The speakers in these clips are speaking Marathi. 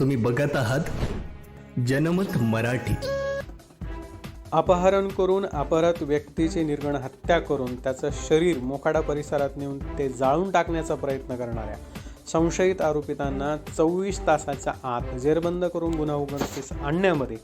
तुम्ही बघत आहात जनमत मराठी. अपहरण करून अपहरत व्यक्तीची निर्गण हत्या करून त्याचं शरीर मोखाडा परिसरात नेऊन ते जाळून टाकण्याचा प्रयत्न करणाऱ्या संशयित आरोपितांना चोवीस तासाच्या आत जेरबंद करून गुन्हा उघडकीस आणण्यामध्ये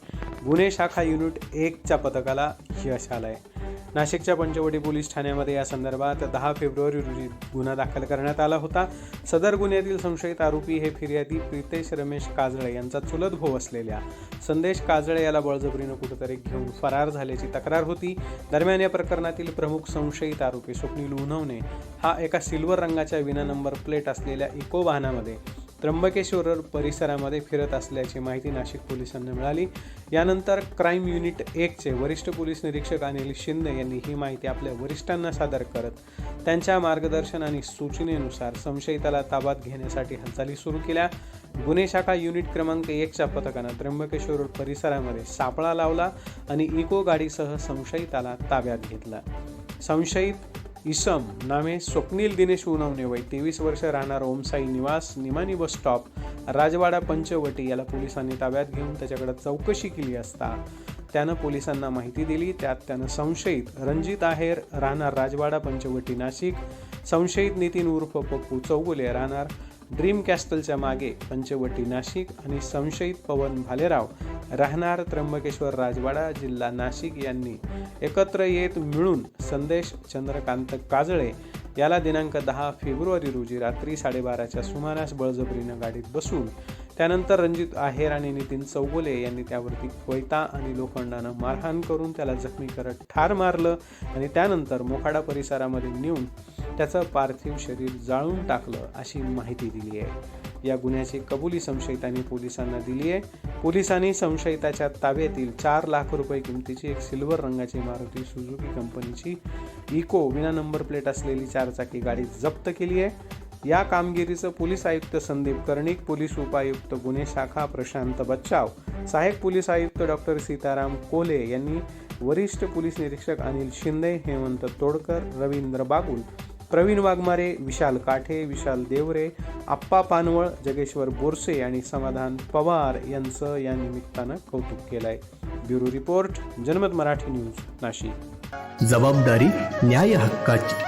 गुन्हे शाखा युनिट एकच्या पथकाला यश आलं आहे नाशिकच्या पंचवटी पोलीस ठाण्यामध्ये या संदर्भात दहा फेब्रुवारी रोजी गुन्हा दाखल करण्यात आला होता. सदर गुन्ह्यातील संशयित आरोपी हे फिर्यादी प्रितेश रमेश काजळे यांचा चुलत भाऊ असलेल्या संदेश काजळे याला बळजबरीनं कुठेतरी घेऊन फरार झाल्याची तक्रार होती. दरम्यान या प्रकरणातील प्रमुख संशयित आरोपी स्वप्नील उन्हवणे हा एका सिल्वर रंगाच्या विना नंबर प्लेट असलेल्या इको वाहनामध्ये त्र्यंबकेश्वर परिसरामध्ये फिरत असल्याची माहिती नाशिक पोलिसांना मिळाली. यानंतर क्राईम युनिट एकचे वरिष्ठ पोलीस निरीक्षक अनिल शिंदे यांनी ही माहिती आपल्या वरिष्ठांना सादर करत त्यांच्या मार्गदर्शन आणि सूचनेनुसार संशयिताला ताब्यात घेण्यासाठी हालचाली सुरू केल्या. गुन्हे शाखा युनिट क्रमांक एकच्या पथकानं त्र्यंबकेश्वर परिसरामध्ये सापळा लावला आणि इको गाडीसह संशयिताला ताब्यात घेतला. संशयित इसम नामे स्वप्नील दिनेश उनवणे वय तेवीस वर्ष राहणार ओमसाई निवास निमानी बस स्टॉप राजवाडा पंचवटी. याला पोलिसांनी ताब्यात घेऊन त्याच्याकडे चौकशी केली असता. त्यानं पोलिसांना माहिती दिली. त्यात त्यानं संशयित रणजित आहेर राहणार राजवाडा पंचवटी नाशिक. संशयित नितीन उर्फ पप्पू चौगुले राहणार ड्रीम कॅस्टलच्या मागे पंचवटी नाशिक. आणि संशयित पवन भालेराव राहणार त्र्यंबकेश्वर राजवाडा जिल्हा नाशिक यांनी एकत्र येत मिळून संदेश चंद्रकांत काजळे याला दिनांक दहा फेब्रुवारी रोजी रात्री साडेबाराच्या सुमारास बळजबरीनं गाडीत बसून त्यानंतर रणजित आहेर आणि नितीन चौगुले यांनी त्यावरती कोयता आणि लोखंडानं मारहाण करून त्याला जखमी करत ठार मारलं आणि त्यानंतर मोखाडा परिसरामध्ये नेऊन त्याचं पार्थिव शरीर जाळून टाकलं अशी माहिती दिली आहे. या गुन्ह्याची कबुली संशयितांनी पोलिसांना दिली आहे. पोलिसांनी संशयिताच्या ताब्यातील चार लाख रुपये किमतीची एक सिल्वर रंगाची मारुती सुझुकी कंपनीची इको विना नंबर प्लेट असलेली चारचाकी गाडी जप्त केली आहे. या कामगिरीचं पोलीस आयुक्त संदीप कर्णिक पोलीस उपायुक्त गुन्हे शाखा प्रशांत बच्चाव सहाय्यक पोलीस आयुक्त डॉक्टर सीताराम कोले यांनी वरिष्ठ पोलीस निरीक्षक अनिल शिंदे हेमंत तोडकर रवींद्र बागुल प्रवीण वाघमारे विशाल काठे विशाल देवरे आप्पा पानवळ जगेश्वर बोरसे आणि समाधान पवार यांचं या निमित्तानं कौतुक केलंय. ब्युरो रिपोर्ट जनमत मराठी न्यूज नाशिक. जबाबदारी न्याय हक्काची.